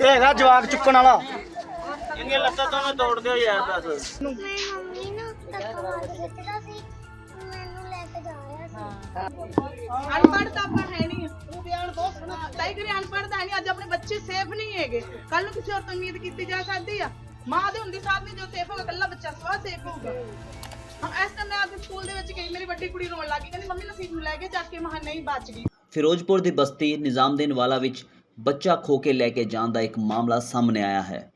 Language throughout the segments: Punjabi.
ਇਹ ਹੈਗਾ ਜਵਾਕ ਚੁੱਕਣ ਵਾਲਾ। ਇਹਨੀਆਂ ਲੱਤਾਂ ਤੋਂ ਨਾ ਤੋੜ ਦਿਓ ਯਾਰ ਬਸ। ਮੈਂ ਮੰਮੀ ਨੂੰ ਧੱਕਾ ਮਾਰ ਕੇ ਸੀ ਮੈਨੂੰ ਲੈ ਕੇ ਜਾ ਰਿਹਾ ਸੀ ਅਨਪੜ੍ਹ ਤਾਂ ਆਪਾਂ ਹੈ ਨਹੀਂ। ਉਹ ਬਿਆਨ ਬਹੁਤ ਸੋਹਣਾ ਤਾਈ ਕਰੀ ਅਨਪੜ੍ਹ ਤਾਂ ਹੈ ਨਹੀਂ ਅੱਜ ਆਪਣੇ ਬੱਚੇ ਸੇਫ ਨਹੀਂ ਹੈਗੇ। ਕੱਲ ਨੂੰ ਕਿਸੇ ਹੋਰ ਤੋਂ ਉਮੀਦ ਕੀਤੀ ਜਾ ਸਕਦੀ ਆ। ਮਾਂ ਦੇ ਹੁੰਦੀ ਸਾਥ ਨਹੀਂ ਜੋ ਸੇਫ ਹੋਗਾ ਕੱਲਾ ਬੱਚਾ ਸਵਾ ਸੇਫ ਹੋਊਗਾ। ਹਮ ਇਸ ਟਾਈਮ ਮੈਂ ਅੱਜ ਸਕੂਲ ਦੇ ਵਿੱਚ ਗਈ ਮੇਰੀ ਵੱਡੀ ਕੁੜੀ ਰੋਣ ਲੱਗੀ ਕਹਿੰਦੀ ਮੰਮੀ ਨਸੀਬ ਨੂੰ ਲੈ ਕੇ ਚੱਕ ਕੇ ਮਹਾ ਨਹੀਂ ਬਚ ਗਈ। ਫਿਰੋਜ਼ਪੁਰ ਦੀ ਬਸਤੀ ਨਿਜ਼ਾਮਦੀਨ ਵਾਲਾ ਵਿੱਚ ਬੱਚਾ ਖੋ ਕੇ ਲੈ ਕੇ ਜਾਣ ਦਾ ਇੱਕ ਮਾਮਲਾ ਸਾਹਮਣੇ ਆਇਆ ਹੈ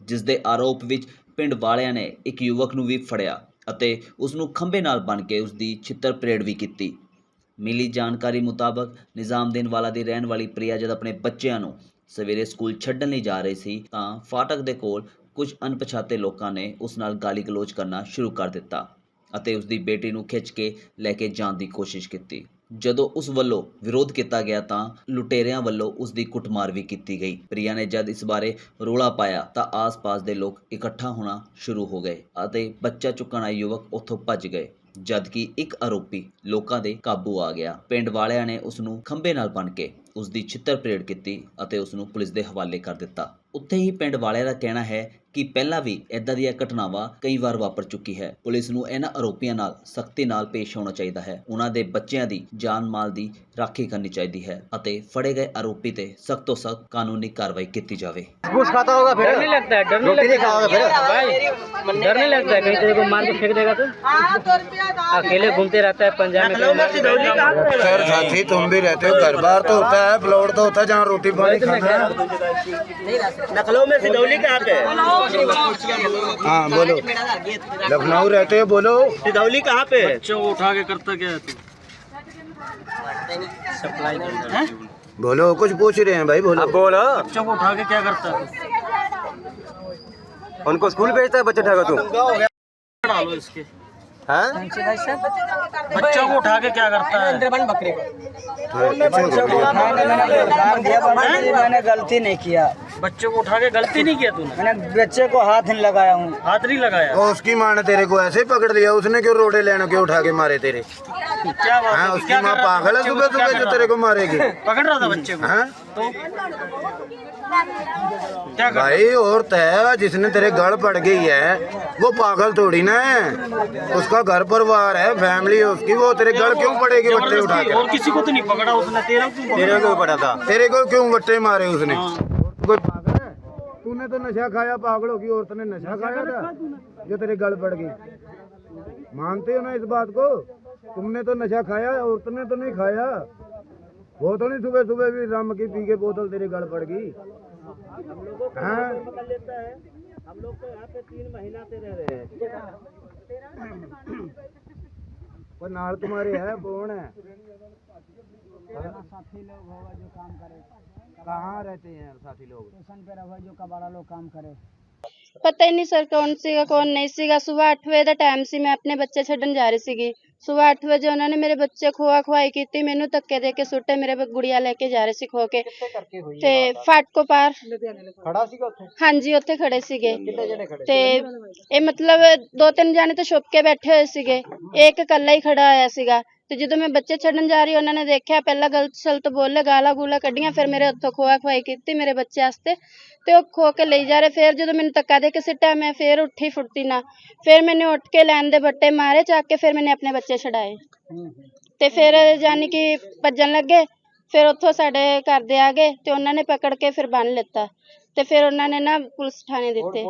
ਜਿਸ ਦੇ ਆਰੋਪ ਵਿੱਚ ਪਿੰਡ ਵਾਲਿਆਂ ਨੇ ਇੱਕ ਯੁਵਕ ਨੂੰ ਵੀ ਫੜਿਆ ਅਤੇ ਉਸ ਨੂੰ ਖੰਭੇ ਨਾਲ ਬੰਨ੍ਹ ਕੇ ਉਸ ਦੀ ਛਿੱਤਰ ਪਰੇਡ ਵੀ ਕੀਤੀ। ਮਿਲੀ ਜਾਣਕਾਰੀ ਮੁਤਾਬਕ ਨਿਜ਼ਾਮਦੀਨ ਵਾਲਾ ਦੀ ਰਹਿਣ ਵਾਲੀ ਪ੍ਰਿਆ ਜਦ ਆਪਣੇ ਬੱਚਿਆਂ ਨੂੰ ਸਵੇਰੇ ਸਕੂਲ ਛੱਡਣ ਲਈ ਜਾ ਰਹੀ ਸੀ ਤਾਂ ਫਾਟਕ ਦੇ ਕੋਲ ਕੁਝ ਅਣਪਛਾਤੇ ਲੋਕਾਂ ਨੇ ਉਸ ਨਾਲ ਗਾਲੀ ਗਲੋਚ ਕਰਨਾ ਸ਼ੁਰੂ ਕਰ ਦਿੱਤਾ ਅਤੇ ਉਸ ਦੀ ਬੇਟੀ ਨੂੰ ਖਿੱਚ ਕੇ ਲੈ ਕੇ ਜਾਣ ਦੀ ਕੋਸ਼ਿਸ਼ ਕੀਤੀ। ਜਦੋਂ ਉਸ ਵੱਲੋਂ ਵਿਰੋਧ ਕੀਤਾ ਗਿਆ ਤਾਂ ਲੁਟੇਰਿਆਂ ਵੱਲੋਂ ਉਸ ਦੀ ਕੁੱਟਮਾਰ ਵੀ ਕੀਤੀ ਗਈ। ਪ੍ਰਿਆ ਨੇ ਜਦ ਇਸ ਬਾਰੇ ਰੋਲਾ ਪਾਇਆ ਤਾਂ ਆਸ-ਪਾਸ ਦੇ ਲੋਕ ਇਕੱਠਾ ਹੋਣਾ ਸ਼ੁਰੂ ਹੋ ਗਏ ਅਤੇ ਬੱਚਾ ਚੁੱਕਣ ਆਏ ਯੁਵਕ ਉੱਥੋਂ ਭੱਜ ਗਏ, ਜਦਕਿ ਇੱਕ ਆਰੋਪੀ ਲੋਕਾਂ ਦੇ ਕਾਬੂ ਆ ਗਿਆ। ਪਿੰਡ ਵਾਲਿਆਂ ਨੇ ਉਸ ਨੂੰ ਖੰਭੇ ਨਾਲ ਬੰਨ੍ਹ ਕੇ ਉਸ ਦੀ ਛਿੱਤਰ ਪਰੇਡ ਕੀਤੀ ਅਤੇ ਉਸ ਨੂੰ ਪੁਲਿਸ ਦੇ ਹਵਾਲੇ ਕਰ ਦਿੱਤਾ। ਉੱਥੇ ਹੀ ਪਿੰਡ ਵਾਲਿਆਂ ਦਾ ਕਹਿਣਾ ਹੈ ਕਿ ਪਹਿਲਾਂ ਵੀ ਇਦਾਂ ਦੀਆਂ ਘਟਨਾਵਾਂ ਕਈ ਵਾਰ ਵਾਪਰ ਚੁੱਕੀ ਹੈ ਪੁਲਿਸ ਨੂੰ ਇਹਨਾਂ ਆਰੋਪੀਆਂ ਨਾਲ ਸਖਤੀ ਨਾਲ ਪੇਸ਼ ਹੋਣਾ ਚਾਹੀਦਾ ਹੈ ਉਹਨਾਂ ਦੇ ਬੱਚਿਆਂ ਦੀ ਜਾਨ ਮਾਲ ਦੀ ਰਾਖੀ ਕਰਨੀ ਚਾਹੀਦੀ ਹੈ ਅਤੇ ਫੜੇ ਗਏ ਆਰੋਪੀ ਤੇ ਸਖਤ ਤੋਂ ਸਖਤ ਕਾਨੂੰਨੀ ਕਾਰਵਾਈ ਕੀਤੀ ਜਾਵੇ घूस खाता होगा फिर डर नहीं लगता है डर नहीं रोटी नहीं लगता खाओगे फिर भाई डर नहीं लगता है कहीं तेरे को मार के फेंक देगा तो ਹਾਂ ਤੁਰ ਪਿਆ ਦਾ अकेले घूमते रहता है पंजाब में कहीं मार के सर साथी तुम भी रहते हो घर बार तो होता है प्लॉट तो होता है जहाँ रोटी पानी खाना है नकलों में सिदौली कहाँ पे है बोलो। लखनऊ रहते हो बोलो। सिदौली कहाँ पे है? बच्चों को उठा के करता क्या है सप्लाई बोलो कुछ पूछ रहे हैं भाई बोलो। बोल। बच्चों को उठा के क्या करता है? उनको स्कूल भेजता है बच्चे ठगा तू? डालो इसके। हैं? बच्चों को उठा के क्या करता है? मैंने गलती नहीं किया। बच्चों को उठा के गलती नहीं किया तूने? मैंने बच्चे को हाथ नहीं लगाया हूँ। हाथ नहीं लगाया? और उसकी माँ ने तेरे को ऐसे ही पकड़ लिया उसने क्यों रोटे लेने क्यों उठा के मारे तेरे? क्या बात हाँ है? उसकी माँ? पागल है सुबह सुबह जो तेरे को मारेगी। पकड़ रहा था बच्चे को? हाँ? तो क्या भाई औरत है जिसने तेरे गल पड़ गई है वो पागल थोड़ी ना है। उसका घर परिवार है फैमिली उसकी वो तेरे गल क्यों पड़ेगी बट्टे उठा के? और किसी को तो नहीं पकड़ा उसने तेरा क्यों? तेरे को पड़ा था? तेरे को क्यों बट्टे मारे उसने? हाँ। कोई पागल है? तूने तो नशा खाया पागल होगी औरत ने नशा खाया था? जो तेरे गल पड़ गई। मानते हो ना इस बात को? तुमने तो नशा खाया औरत ने तो नहीं खाया। वो तो नहीं सुबह सुबह भी रम की पी के बोतल तेरे गल पड़ गई। हाँ? हम लोग तो यहाँ पे तीन महीना से रह रहे हैं। वो नाल तुम्हारे है कौन है? साथी लोग होगा जो काम करे। कहाँ रहते हैं साथी लोग? स्टेशन पे रहो जो कबाड़ा लोग काम करे। पता ही नहीं सर कौन सी कौन नहीं सीगा। सुबह अठ बजे का टाइम सी मैं अपने बच्चे छड़न जा रही सीगी। ਸੁਬਾਹ ਅੱਠ ਵਜੇ ਉਹਨਾਂ ਨੇ ਮੇਰੇ ਬੱਚੇ ਖੋਆ ਖੁਆਈ ਕੀਤੀ ਮੈਨੂੰ ਧੱਕੇ ਦੇ ਕੇ ਸੁੱਟੇ ਮੇਰੇ ਬ- ਗੁੜੀਆ ਲੈ ਕੇ ਜਾ ਰਹੇ ਸੀ ਖੋ ਕੇ। ਤੇ ਫਾਟਕੋ ਪਾਰ। ਹਾਂਜੀ ਉੱਥੇ ਖੜੇ ਸੀਗੇ। ਤੇ ਇਹ ਮਤਲਬ ਦੋ ਤਿੰਨ ਜਾਣੇ ਤਾਂ ਛੁਪ ਕੇ ਬੈਠੇ ਹੋਏ ਸੀਗੇ। ਇਹ ਇੱਕ ਇਕੱਲਾ ਹੀ ਖੜਾ ਹੋਇਆ ਸੀਗਾ। ਤੇ ਜਦੋਂ ਮੈਂ ਬੱਚੇ ਛੱਡਣ ਜਾ ਰਹੀ ਉਹਨਾਂ ਨੇ ਦੇਖਿਆ ਪਹਿਲਾਂ ਗਲਤ ਸਲਤ ਬੋਲੇ ਗਾਲਾਂ ਗੂਲਾਂ ਕੱਢੀਆਂ ਫਿਰ ਮੇਰੇ ਹੱਥੋਂ ਖੋਆ ਖਵਾਈ ਕੀਤੀ ਮੇਰੇ ਬੱਚੇ ਵਾਸਤੇ ਤੇ ਉਹ ਖੋ ਕੇ ਲਈ ਜਾ ਰਹੇ। ਫਿਰ ਜਦੋਂ ਮੈਨੂੰ ਧੱਕਾ ਦੇ ਕੇ ਸਿੱਟਿਆ ਮੈਂ ਫਿਰ ਉੱਠੀ ਫੁੱਟੀ ਨਾ ਫਿਰ ਮੈਨੂੰ ਉੱਠ ਕੇ ਲੈਣ ਦੇ ਬੱਟੇ ਮਾਰੇ ਚੱਕ ਕੇ ਫਿਰ ਮੈਨੇ ਆਪਣੇ ਬੱਚੇ ਛਡਾਏ। ਤੇ ਫਿਰ ਜਾਨੀ ਕਿ ਭੱਜਣ ਲੱਗੇ ਫਿਰ ਉੱਥੋਂ ਸਾਡੇ ਘਰ ਦੇ ਆ ਗਏ ਤੇ ਉਹਨਾਂ ਨੇ ਪਕੜ ਕੇ ਫਿਰ ਬੰਨ ਲਿੱਤਾ। ਤੇ ਫਿਰ ਉਹਨਾਂ ਨੇ ਨਾ ਪੁਲਿਸ ਥਾਣੇ ਦਿੱਤੇ।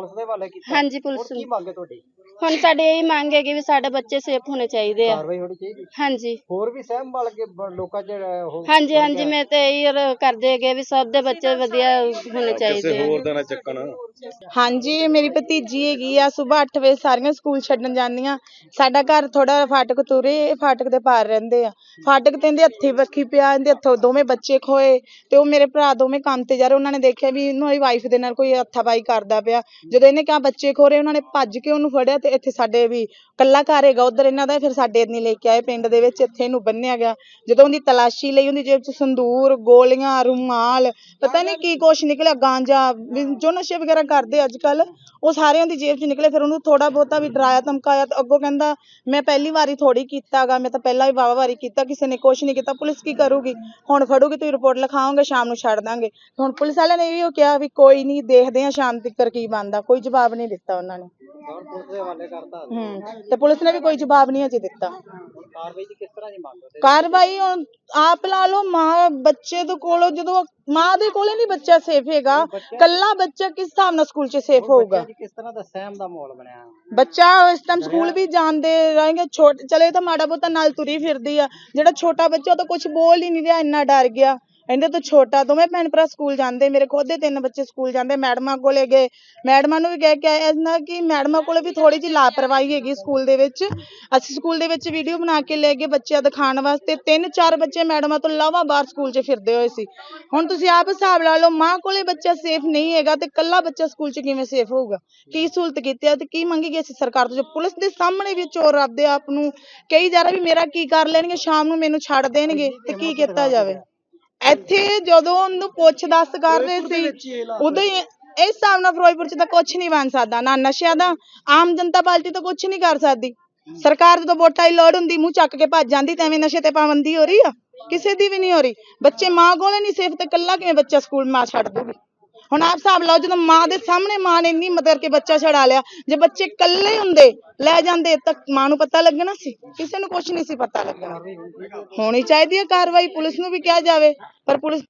ਹਾਂਜੀ ਪੁਲਿਸ ਕੀ ਹੁਣ ਸਾਡੀ ਇਹੀ ਮੰਗ ਹੈ ਕਿ ਵੀ ਸਾਡੇ ਬੱਚੇ ਸੇਫ ਹੋਣੇ ਚਾਹੀਦੇ ਆ। ਕਾਰਵਾਈ ਹੋਣੀ ਚਾਹੀਦੀ। ਹਾਂਜੀ। ਹੋਰ ਵੀ ਸਹਿਮ ਵਾਲ ਕੇ ਬ- ਲੋਕਾਂ ਚ ਹੋ ਹਾਂਜੀ ਹਾਂਜੀ ਮੈਂ ਤੇ ਇਹੀ ਰ- ਕਰਦੇ ਹੈਗੇ ਵੀ ਸਭ ਦੇ ਬੱਚੇ ਵਧੀਆ ਹੋਣੇ ਚਾਹੀਦੇ ਆ। ਹਾਂਜੀ ਇਹ ਮੇਰੀ ਭਤੀਜੀ ਹੈਗੀ ਆ ਸਵੇਰ 8 ਵਜੇ ਸਾਰੀਆਂ ਸਕੂਲ ਛੱਡਣ ਜਾਂਦੀਆਂ। ਸਾਡਾ ਘਰ ਥੋੜਾ ਫਾਟਕ ਤੁਰੇ ਇਹ ਫਾਟਕ ਦੇ ਪਾਰ ਰਹਿੰਦੇ ਆ। ਫਾਟਕ ਤੇ ਇਹਦੇ ਹੱਥੀ ਵੱਖੀ ਪਿਆ ਇਹਦੇ ਹੱਥੋਂ ਦੋਵੇਂ ਬੱਚੇ ਖੋਏ ਤੇ ਉਹ ਮੇਰੇ ਭਰਾ ਦੋਵੇਂ ਕੰਮ ਤੇ ਜਾ ਰਹੇ ਉਹਨਾਂ ਨੇ ਦੇਖਿਆ ਵੀ ਇਹਨੂੰ ਇਹ ਵਾਈਫ ਦੇ ਨਾਲ ਕੋਈ ਹੱਥਾਪਾਈ ਕਰਦਾ ਪਿਆ। ਜਦੋਂ ਇਹਨੇ ਕਿਹਾ ਬੱਚੇ ਖੋ ਰਹੇ ਉਹਨਾਂ ਨੇ ਭੱਜ ਕੇ ਉਹਨੂੰ ਫੜਿਆ ਤੇ ਇੱਥੇ ਸਾਡੇ ਵੀ ਕੱਲਾ ਘਰ ਹੈਗਾ, ਉਧਰ ਇਹਨਾਂ ਦਾ ਫਿਰ ਸਾਡੇ ਨਹੀਂ ਲੈ ਕੇ ਆਏ ਪਿੰਡ ਦੇ ਵਿੱਚ, ਇੱਥੇ ਇਹਨੂੰ ਬੰਨਿਆ ਗਿਆ। ਜਦੋਂ ਉਹਦੀ ਤਲਾਸ਼ੀ ਲਈ ਉਹਦੀ ਜੇਬ 'ਚ ਸੰਦੂਰ, ਗੋਲੀਆਂ, ਰੁਮਾਲ, ਪਤਾ ਨਹੀਂ ਕੀ ਕੁਛ ਨਿਕਲਿਆ, ਗਾਂਜਾ ਜੋ ਨਸ਼ੇ ਵਗੈਰਾ ਕਰਦੇ ਅੱਜ ਕੱਲ ਉਹ ਸਾਰਿਆਂ ਦੀ ਜੇਬ 'ਚ ਨਿਕਲੇ, ਫਿਰ ਉਹਨੂੰ ਥੋੜਾ ਬਹੁਤਾ ਵੀ ਡਰਾਇਆ, ਧਮਕਾਇਆ, ਤੇ ਅੱਗੋਂ ਕਹਿੰਦਾ, ਮੈਂ ਪਹਿਲੀ ਵਾਰੀ ਥੋੜੀ ਕੀਤਾਗਾ, ਮੈਂ ਤਾਂ ਪਹਿਲਾਂ ਵੀ ਵਾਵਾ ਵਾਰੀ ਕੀਤਾ, ਕਿਸੇ ਨੇ ਕੁਛ ਨਹੀਂ ਕੀਤਾ, ਪੁਲਿਸ ਕੀ ਕਰੂਗੀ? ਹੁਣ ਫੜੂਗੀ, ਤੁਸੀਂ ਰਿਪੋਰਟ ਲਿਖਾਓਗੇ, ਸ਼ਾਮ ਨੂੰ ਛੱਡ ਦਾਂਗੇ। ਹੁਣ ਪੁਲਿਸ ਵਾਲਿਆਂ ਨੇ ਇਹ ਕਿਹਾ ਵੀ ਕੋਈ ਨਹੀਂ, ਦੇਖਦੇ ਆ ਸ਼ਾਮ ਤੱਕ ਕੀ ਬਣਦਾ, ਕੋਈ ਜਵਾਬ ਨਹੀਂ ਦਿੱਤਾ ਉਹਨਾਂ ਨੇ। ਪੁਲਿਸ ਦੇ ਹਵਾਲੇ ਕਰਤਾ ਹੂੰ ਤੇ ਪੁਲਿਸ ਨੇ ਵੀ ਕੋਈ ਜਵਾਬ ਨਹੀਂ ਅਜੇ ਦਿੱਤਾ। ਕਾਰਵਾਈ ਦੀ ਕਿਸ ਤਰ੍ਹਾਂ ਦੀ ਮੰਗ ਕਰਦੇ? ਕਾਰਵਾਈ ਹੁਣ ਆਪ ਲਾ ਲਓ ਮਾਂ ਬੱਚੇ ਦੇ ਕੋਲੋਂ ਜਦੋਂ ਮਾਂ ਦੇ ਕੋਲੇ ਨਹੀਂ ਬੱਚਾ ਸੇਫ ਹੈਗਾ ਕੱਲਾ ਬੱਚਾ ਕਿਸ ਹਿਸਾਬ ਨਾਲ ਸਕੂਲ 'ਚ ਸੇਫ ਹੋਊਗਾ? ਕਿਸ ਤਰ੍ਹਾਂ ਦਾ ਸਹਿਮ ਦਾ ਮਾਹੌਲ ਬਣਿਆ? ਬੱਚਾ ਇਸ ਟਾਈਮ ਸਕੂਲ ਵੀ ਜਾਂਦੇ ਰਹੇਗੇ ਛੋਟ ਚਲੇ ਤਾਂ ਮਾੜਾ ਬਹੁਤਾ ਨਾਲ ਤੁਰੀ ਫਿਰਦੀ ਆ। ਜਿਹੜਾ ਛੋਟਾ ਬੱਚਾ ਉਹ ਤਾਂ ਕੁਝ ਬੋਲ ਹੀ ਨਹੀਂ ਰਿਹਾ ਇੰਨਾ ਡਰ ਗਿਆ। ਇਹਦੇ ਤੋਂ ਛੋਟਾ ਦੋਵੇਂ ਭੈਣ ਭਰਾ ਸਕੂਲ ਜਾਂਦੇ, ਮੇਰੇ ਖੁਦ ਦੇ ਤਿੰਨ ਬੱਚੇ ਸਕੂਲ ਜਾਂਦੇ, ਮੈਡਮਾਂ ਕੋਲੇ ਗਏ। ਮੈਡਮਾਂ ਨੂੰ ਵੀ ਕਹਿ ਕੇ ਆਏ ਇਹਨਾਂ ਕਿ ਮੈਡਮਾਂ ਕੋਲੇ ਵੀ ਥੋੜੀ ਜਿਹੀ ਲਾਪਰਵਾਹੀ ਹੈਗੀ ਸਕੂਲ ਦੇ ਵਿੱਚ। ਅਸੀਂ ਸਕੂਲ ਦੇ ਵਿੱਚ ਵੀਡੀਓ ਬਣਾ ਕੇ ਲੈ ਗਏ ਬੱਚਿਆਂ ਦਿਖਾਉਣ ਵਾਸਤੇ। ਤਿੰਨ ਚਾਰ ਬੱਚੇ ਮੈਡਮਾਂ ਤੋਂ ਇਲਾਵਾ ਬਾਹਰ ਸਕੂਲ 'ਚ ਫਿਰਦੇ ਹੋਏ ਸੀ। ਹੁਣ ਤੁਸੀਂ ਆਪ ਹਿਸਾਬ ਲਾ ਲਓ, ਮਾਂ ਕੋਲੇ ਬੱਚਾ ਸੇਫ ਨਹੀਂ ਹੈਗਾ ਤੇ ਕੱਲਾ ਬੱਚਾ ਸਕੂਲ 'ਚ ਕਿਵੇਂ ਸੇਫ ਹੋਊਗਾ? ਕੀ ਸਹੂਲਤ ਕੀਤੀ ਹੈ ਤੇ ਕੀ ਮੰਗੀ ਗਈ ਸੀ ਸਰਕਾਰ ਤੋਂ? ਜੋ ਪੁਲਿਸ ਦੇ ਸਾਹਮਣੇ ਵੀ ਚੋਰ ਆਪਦੇ ਆਪ ਨੂੰ ਕਹੀ ਜਾ ਰਿਹਾ ਵੀ ਮੇਰਾ ਕੀ ਕਰ ਲੈਣਗੇ, ਸ਼ਾਮ ਨੂੰ ਮੈਨੂੰ ਛੱਡ ਦੇਣਗੇ ਤੇ ਕੀ ਕੀਤਾ ਜਾਵੇ? ਇੱਥੇ ਜਦੋਂ ਉਹਨੂੰ ਪੁੱਛ ਦੱਸ ਕਰ ਰਹੇ ਸੀ ਉਦੋਂ ਹੀ ਇਸ ਹਿਸਾਬ ਨਾਲ ਫਿਰੋਜ਼ਪੁਰ ਚ ਤਾਂ ਕੁਝ ਨਹੀਂ ਬਣ ਸਕਦਾ ਨਾ ਨਸ਼ਿਆਂ ਦਾ ਆਮ ਜਨਤਾ ਪਾਰਟੀ ਤਾਂ ਕੁਝ ਨਹੀਂ ਕਰ ਸਕਦੀ। ਸਰਕਾਰ ਜਦੋਂ ਵੋਟਾਂ ਦੀ ਲੋੜ ਹੁੰਦੀ ਮੂੰਹ ਚੱਕ ਕੇ ਭੱਜ ਜਾਂਦੀ ਤੇ ਐਵੇਂ ਨਸ਼ੇ ਤੇ ਪਾਬੰਦੀ ਹੋ ਰਹੀ ਆ? ਕਿਸੇ ਦੀ ਵੀ ਨਹੀਂ ਹੋ ਰਹੀ। ਬੱਚੇ ਮਾਂ ਕੋਲੇ ਨਹੀਂ ਸੇਫ ਤੇ ਕੱਲਾ ਕਿਵੇਂ ਬੱਚਾ ਸਕੂਲ ਮਾਂ ਛੱਡ ਦੂਗੀ? ਹੁਣ ਆਪ ਹਿਸਾਬ ਲਾਓ, ਜਦੋਂ ਮਾਂ ਦੇ ਸਾਹਮਣੇ ਮਾਂ ਨੇ ਇੰਨੀ ਮਦਦ ਕਰਕੇ ਬੱਚਾ ਛਡਾ ਲਿਆ, ਜੇ ਬੱਚੇ ਇਕੱਲੇ ਹੁੰਦੇ, ਲੈ ਜਾਂਦੇ, ਤਾਂ ਮਾਂ ਨੂੰ ਪਤਾ ਲੱਗਣਾ ਸੀ। ਕਿਸੇ ਨੂੰ ਕੁਝ ਨਹੀਂ ਸੀ ਪਤਾ ਲੱਗਣਾ। ਹੋਣੀ ਚਾਹੀਦੀ ਹੈ ਕਾਰਵਾਈ, ਪੁਲਿਸ ਨੂੰ ਵੀ ਕਿਹਾ ਜਾਵੇ। ਪਰ ਪੁਲਿਸ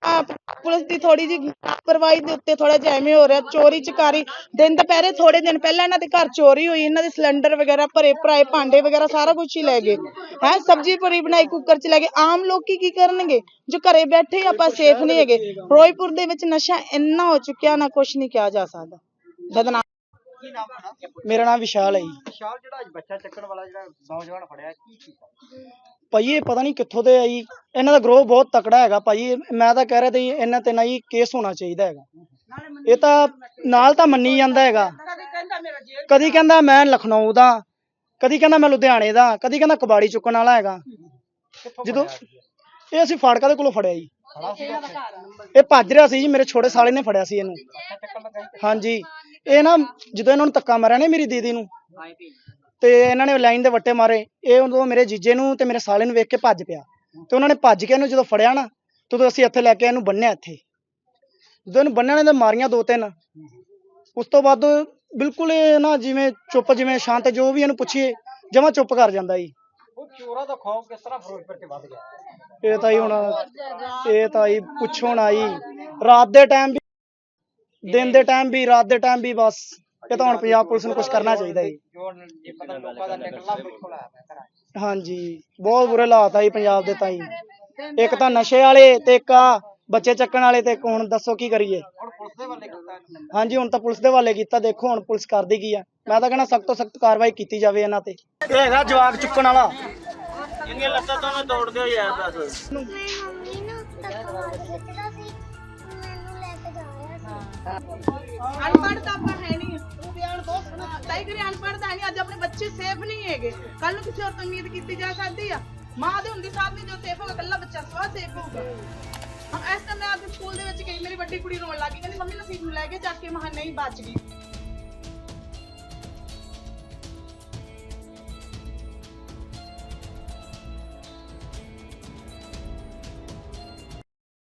ਪੁਲਿਸ ਦੀ ਥੋੜੀ ਜਿਹੀ ਲਾਪਰਵਾਹੀ ਦੇ ਉੱਤੇ ਥੋੜਾ ਜਿਹਾ ਐਵੇਂ ਹੋ ਰਿਹਾ, ਚੋਰੀ ਚਕਾਰੀ। ਦਿਨ ਦੁਪਹਿਰੇ ਥੋੜੇ ਦਿਨ ਪਹਿਲਾਂ ਇਹਨਾਂ ਦੇ ਘਰ ਚੋਰੀ ਹੋਈ, ਇਹਨਾਂ ਦੇ ਸਿਲੰਡਰ ਵਗੈਰਾ ਭਰੇ, ਭਰਾਏ ਭਾਂਡੇ ਵਗੈਰਾ ਸਾਰਾ ਕੁਝ ਹੀ ਲੈ ਗਏ। ਹੈ, ਸਬਜ਼ੀ ਪੂਰੀ ਬਣਾਈ, ਕੁੱਕਰ ਚ ਲੈ ਗਏ। ਆਮ ਲੋਕੀ ਕੀ ਕਰਨਗੇ? ਜੋ ਘਰੇ ਬੈਠੇ ਆਪਾਂ ਸੇਫ ਨਹੀਂ ਹੈਗੇ। ਫਿਰੋਜ਼ਪੁਰ ਦੇ ਵਿੱਚ ਨਸ਼ਾ ਇੰਨਾ ਹੋ ਚੁੱਕਿਆ ਨਾ ਕੁਝ ਨਹੀਂ ਕਿਹਾ ਜਾ ਸਕਦਾ। ਬਦਨਾਮ ਮੇਰਾ ਨਾਮ ਵਿਸ਼ਾਲ ਹੈ ਜੀ। ਵਿਸ਼ਾਲ ਜਿਹੜਾ ਅੱਜ ਬੱਚਾ ਚੱਕਣ ਵਾਲਾ ਜਿਹੜਾ ਨੌਜਵਾਨ ਫੜਿਆ ਕੀ ਕੀਤਾ? ਭਾਈ ਇਹ ਪਤਾ ਨਹੀਂ ਕਿੱਥੋਂ ਦੇ ਆਈ ਇਹਨਾਂ ਦਾ ਗਰੋਹ ਬਹੁਤ ਤਕੜਾ ਹੈਗਾ ਭਾਈ। ਮੈਂ ਤਾਂ ਕਹਿ ਰਿਹਾ ਤੇ ਇਹਨਾਂ ਤੇ ਨਾ ਹੀ ਕੇਸ ਹੋਣਾ ਚਾਹੀਦਾ ਹੈਗਾ। ਇਹ ਤਾਂ ਨਾਲ ਤਾਂ ਮੰਨੀ ਜਾਂਦਾ ਹੈਗਾ। ਕਦੀ ਕਹਿੰਦਾ ਮੈਂ ਲਖਨਊ ਦਾ ਕਦੀ ਕਹਿੰਦਾ ਮੈਂ ਲੁਧਿਆਣੇ ਦਾ ਕਦੀ ਕਹਿੰਦਾ ਕਬਾੜੀ ਚੁੱਕਣ ਵਾਲਾ ਹੈਗਾ। ਜਦੋਂ ਇਹ ਅਸੀਂ ਫਾੜਕਾ ਦੇ ਕੋਲੋਂ ਫੜਿਆ ਜੀ। ਇਹ ਭੱਜ ਰਿਹਾ ਸੀ ਜੀ ਮੇਰੇ ਛੋਟੇ ਸਾਲੇ ਨੇ ਫੜਿਆ ਸੀ ਇਹਨੂੰ। ਹਾਂਜੀ। ਇਹ ਨਾ ਜਦੋਂ ਇਹਨਾਂ ਨੂੰ ਧੱਕਾ ਮਾਰਿਆ ਨੇ ਮੇਰੀ ਦੀਦੀ ਨੂੰ ਤੇ ਇਹਨਾਂ ਨੇ ਲਾਈਨ ਦੇ ਵੱਟੇ ਮਾਰੇ। ਇਹ ਉਦੋਂ ਮੇਰੇ ਜੀਜੇ ਨੂੰ ਤੇ ਮੇਰੇ ਸਾਲੇ ਨੂੰ ਵੇਖ ਕੇ ਭੱਜ ਪਿਆ। ਤੇ ਉਹਨਾਂ ਨੇ ਭੱਜ ਕੇ ਇਹਨੂੰ ਜਦੋਂ ਫੜਿਆ ਨਾ ਤਦੋਂ ਅਸੀਂ ਇੱਥੇ ਲੈ ਕੇ ਇਹਨੂੰ ਬੰਨਿਆ ਇੱਥੇ। ਜਦੋਂ ਇਹਨੂੰ ਬੰਨਿਆ ਨੇ ਤਾਂ ਮਾਰੀਆਂ ਦੋ ਤਿੰਨ। ਉਸ ਤੋਂ ਬਾਅਦ ਬਿਲਕੁਲ ਇਹ ਨਾ ਜਿਵੇਂ ਚੁੱਪ ਜਿਵੇਂ ਸ਼ਾਂਤ ਜੋ ਵੀ ਇਹਨੂੰ ਪੁੱਛੀਏ ਜਮਾ ਚੁੱਪ ਕਰ ਜਾਂਦਾ ਜੀ। ਉਹ ਚੋਰਾਂ ਦਾ ਖੌਫ ਕਿਸ ਤਰ੍ਹਾਂ ਫਿਰੋਜ਼ਪੁਰ 'ਚ ਵੱਧ ਗਿਆ? ਇਹ ਤਾਂ ਹੀ ਹੁਣ ਇਹ ਤਾਂ ਹੀ ਪੁੱਛੋ ਨਾ ਜੀ। ਰਾਤ ਦੇ ਟਾਈਮ ਵੀ ਦਿਨ ਦੇ ਟਾਈਮ ਵੀ ਰਾਤ ਦੇ ਟਾਈਮ ਵੀ ਬਸ। ਇਹ ਤਾਂ ਹੁਣ ਪੰਜਾਬ ਪੁਲਿਸ ਨੂੰ ਕੁਝ ਕਰਨਾ ਚਾਹੀਦਾ ਜੀ। ਹਾਂਜੀ। ਬਹੁਤ ਬੁਰੇ ਹਾਲਾਤ ਆ ਜੀ ਪੰਜਾਬ ਦੇ ਤਾਂ ਜੀ ਇੱਕ ਤਾਂ ਨਸ਼ੇ ਵਾਲੇ ਤੇ ਇੱਕ ਆ ਬੱਚੇ ਚੱਕਣ ਵਾਲੇ ਤੇ ਇੱਕ ਹੁਣ ਦੱਸੋ ਕੀ ਕਰੀਏ। ਵੱਲੇ ਹਾਂਜੀ ਹੁਣ ਤਾਂ ਪੁਲਿਸ ਦੇ ਹਵਾਲੇ ਕੀਤਾ। ਦੇਖੋ ਹੁਣ ਪੁਲਿਸ ਕਰਦੀ ਕੀ ਆ। ਮੈਂ ਤਾਂ ਕਹਿੰਦਾ ਸਖਤ ਤੋਂ ਸਖਤ ਕਾਰਵਾਈ ਕੀਤੀ ਜਾਵੇ ਇਹਨਾਂ ਤੇ। ਇਹ ਹੈਗਾ ਜਵਾਕ ਚੁੱਕਣ ਵਾਲਾ। ਇਹਨੀਆਂ ਮੈਂ ਅੱਜ ਆਪਣੇ ਬੱਚੇ ਸੇਫ ਨਹੀਂ ਹੈਗੇ। ਕੱਲ ਨੂੰ ਉਮੀਦ ਕੀਤੀ ਜਾ ਸਕਦੀ ਆ। ਮਾਂ ਦੇ ਹੁੰਦੀ ਸਾਥ ਨਹੀਂ ਜੋ ਸੇਫ ਹੋਗਾ ਬੱਚਾ ਸਵਾ ਸੇਫ ਹੋਊਗਾ। ਸਕੂਲ ਦੇ ਵਿੱਚ ਗਈ। ਮੇਰੀ ਵੱਡੀ ਕੁੜੀ ਰੋਣ ਲੱਗੀ ਕਹਿੰਦੀ ਮੰਮੀ ਨਸੀਬ ਨੂੰ ਲੈ ਕੇ ਜਾ ਕੇ ਮਹਾਂ ਨਹੀਂ ਬਚ ਗਈ।